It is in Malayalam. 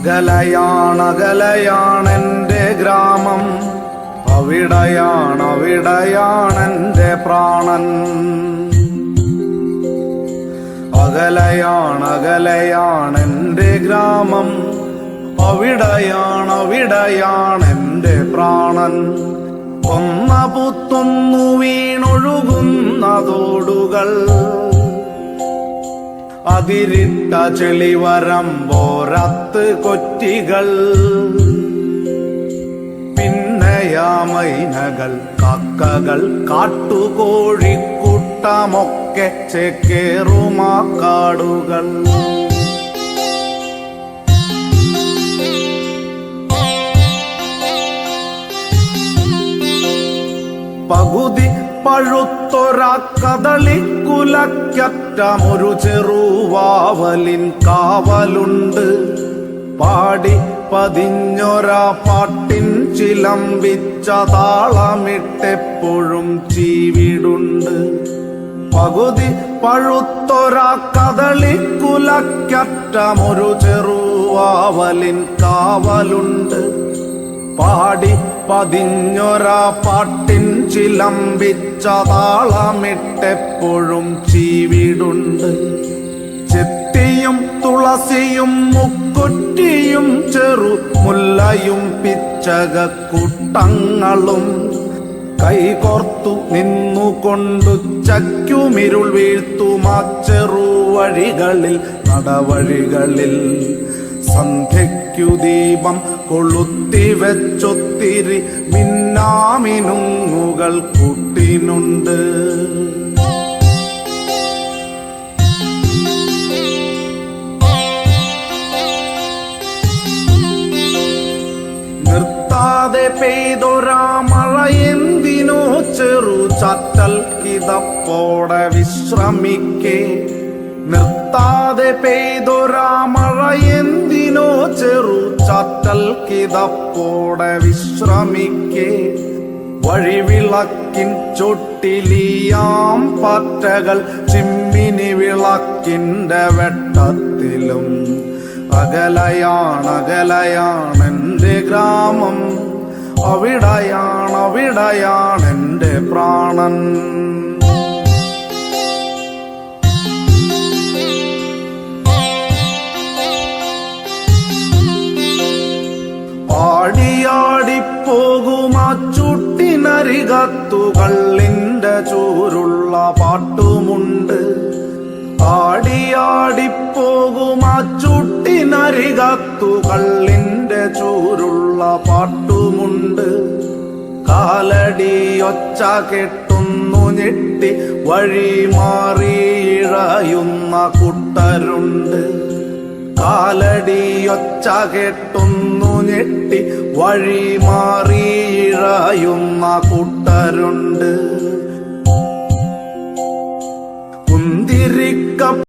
അകലയാണകലയാണെന്റെ ഗ്രാമം. അവിടെയാണവിടെയാണെന്റെ പ്രാണൻ. അകലയാണകലയാണെന്റെ ഗ്രാമം. അവിടെയാണവിടെയാണെന്റെ പ്രാണൻ. കൊന്ന പുത്തൊന്നു വീണൊഴുകുന്ന തോടുകൾ. അതിരിട്ട ചെളിവരമ്പോറത്ത് കൊറ്റികൾ. പിന്നയാമൈനകൾ കക്കകൾ കാട്ടുകോഴിക്കൂട്ടമൊക്കെ ചെക്കേറുമാ പകുതി പഴുത്തൊരാ കദളിക്കുലക്കറ്റമൊരു ചെറുവാവലിൻ കാവലുണ്ട്. പാടി പതിഞ്ഞൊരാ പാട്ടിൻ ചിലമ്പിച്ച താളമിട്ടെപ്പോഴും ചീവിടുണ്ട്. പകുതി പഴുത്തൊരാ കദളിക്കുലക്കറ്റമൊരു ചെറുവാവലിൻ കാവലുണ്ട്. പാടി പതിഞ്ഞൊരാ പാട്ടിൻ ചിലമ്പിച്ച താളമിട്ടെപ്പോഴും ചീവിടുണ്ട്. ചെത്തിയും തുളസിയും മുക്കുറ്റിയും ചെറു മുല്ലയും പിച്ചകക്കൂട്ടങ്ങളും കൈകോർത്തു നിന്നുകൊണ്ടു ചക്കുമിരുൾ വീഴ്ത്തുമാ ചെറുവഴികളിൽ നടവഴികളിൽ. സന്ധ്യയ്ക്കു ദീപം കൊളുത്തി വെച്ചൊത്തിരി മിന്നാമിനുങ്ങുകൾ കൂട്ടിനുണ്ട്. നിർത്താതെ പെയ്തൊരാ മഴ എന്തിനോ ചെറു ചത്തൽ കിതപ്പോടെ വിശ്രമിക്കേ. നിർത്താതെ പെയ്തൊരാമഴ എന്തിനോ ചെറു ചാറ്റൽ കിതപ്പോടെ വിശ്രമിക്കേ. വഴിവിളക്കിൻ ചൊട്ടിലിയാം പാറ്റകൾ ചിമ്മിനി വിളക്കിന്റെ വെട്ടത്തിലും. അകലയാണകലയാണെന്റെ ഗ്രാമം. അവിടെയാണവിടെയാണെന്റെ പ്രാണൻ. ചുട്ടിനരികത്തു കള്ളിന്റെ ചൂരുള്ള പാട്ടുമുണ്ട്. ആടിയാടിപ്പോകുമാ ചുട്ടിനരികത്തു കള്ളിന്റെ ചൂരുള്ള പാട്ടുമുണ്ട്. കാലടിയൊച്ച കെട്ടുന്നു ഞെട്ടി വഴി മാറിയിഴയുന്ന കുട്ടരുണ്ട്. കാലടിയൊച്ച കെട്ടുന്നു ഞെട്ടി വഴി മാറിയിഴയുന്ന കൂട്ടരുണ്ട്. കുന്തിരിക്ക